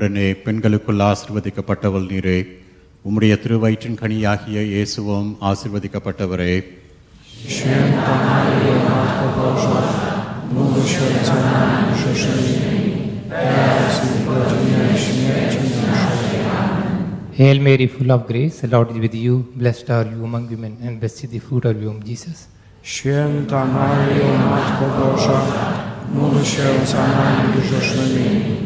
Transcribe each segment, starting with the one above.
உடனே பெண்களுக்குள் ஆசிர்வதிக்கப்பட்டவள் நீரே உம்முடைய திருவயிற்றின் கனியாகிய இயேசுவும் ஆசிர்வதிக்கப்பட்டவரே. Hail Mary, full of grace, the Lord is with you. Blessed are you among women, and blessed is the fruit of your womb, Jesus. Święta Maryjo, Matko Boża, módl się za nami grzesznymi,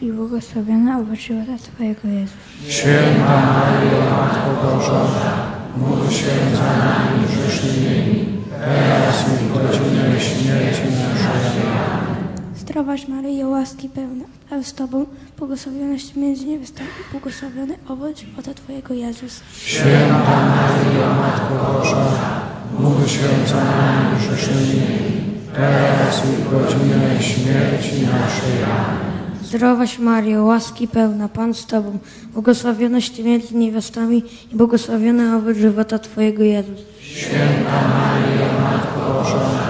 i błogosławiony owoc żywota Twojego Jezus. Święta Maryjo, Matko Boża, módl się za nami grzesznymi, teraz i w godzinę śmierci naszej. Zdrowaś Maryjo, łaski pełna Pan z Tobą, błogosławionaś między niewiastami i błogosławiony owoc żywota Twojego Jezus. Święta Maryjo, Matko Boża, módl się za nami grzesznymi, teraz i w godzinę śmierci naszej. Zdrowaś Mario, łaski pełna, Pan z Tobą, błogosławionaś Ty między niewiastami i błogosławiony owoc żywota Twojego Jezus. Święta Maryjo, Matko Boża,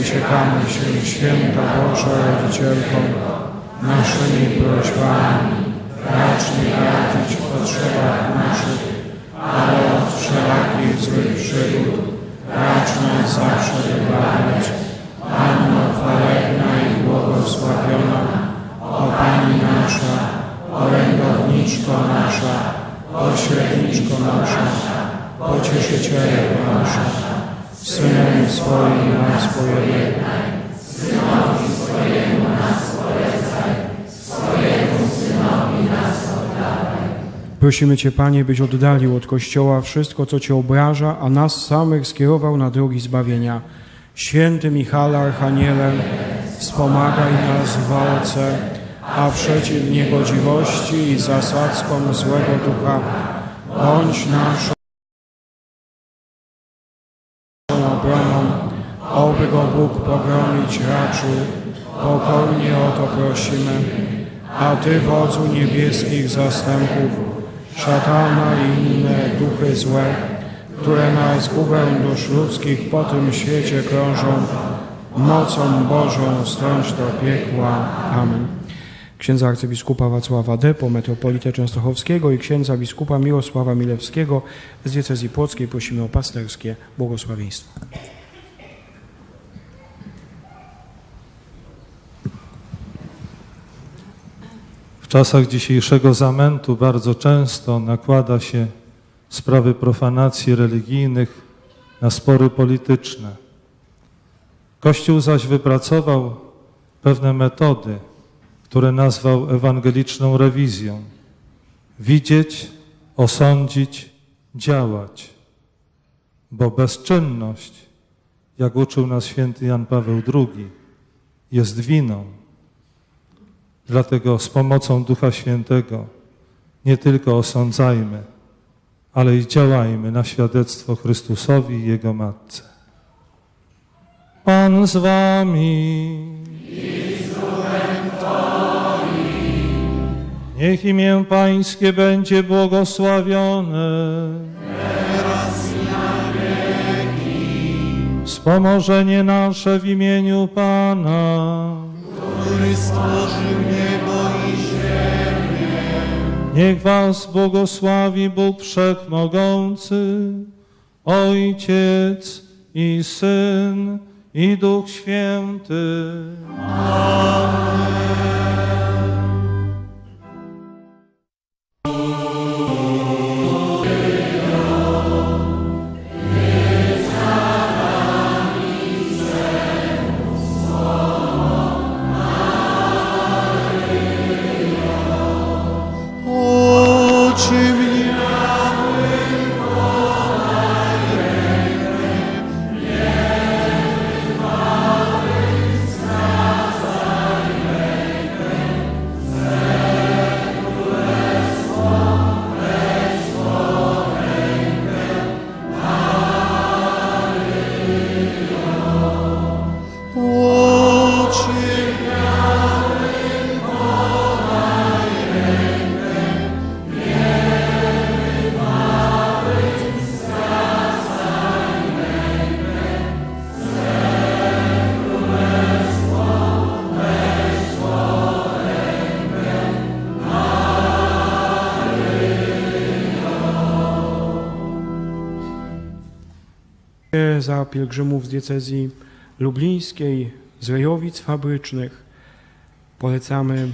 uciekamy się, Święta Boża Rodzicielką, naszymi prośbami, racz nie gardzić w potrzebach naszych, ale od wszelakich złych przygód, racz nas zawsze wybawiać. Panno chwalebna i błogosławiona, o Pani nasza, orędowniczko nasza, pośredniczko nasza, pocieszycielko nasza, Synem swoim nas pojednaj, Prosimy Cię, Panie, byś oddalił od Kościoła wszystko, co Cię obraża, a nas samych skierował na drogi zbawienia. Święty Michale Archaniele, wspomagaj nas w walce, a przeciw niegodziwości i zasadzkom złego ducha. Bądź naszą oby go Bóg pogromić raczył. Pokornie o to prosimy. A Ty, wodzu niebieskich zastępów, szatana i inne duchy złe, które na zgubę dusz ludzkich po tym świecie krążą, mocą Bożą strąć do piekła. Amen. Księdza arcybiskupa Wacława Depo, metropolitę częstochowskiego i księdza biskupa Mirosława Milewskiego z diecezji płockiej prosimy o pasterskie błogosławieństwo. Czasach dzisiejszego zamętu bardzo często nakłada się sprawy profanacji religijnych na spory polityczne. Kościół zaś wypracował pewne metody, które nazwał ewangeliczną rewizją. Widzieć, osądzić, działać. Bo bezczynność, jak uczył nas święty Jan Paweł II, jest winą. Dlatego z pomocą Ducha Świętego nie tylko osądzajmy, ale i działajmy na świadectwo Chrystusowi i Jego Matce. Pan z wami. Niech imię Pańskie będzie błogosławione. Wspomożenie nasze w imieniu Pana. Który stworzył niebo i Niech was błogosławi Bóg Wszechmogący, Ojciec i Syn i Duch Święty. Oczy za pielgrzymów z diecezji lublińskiej, z Rejowic Fabrycznych. Polecamy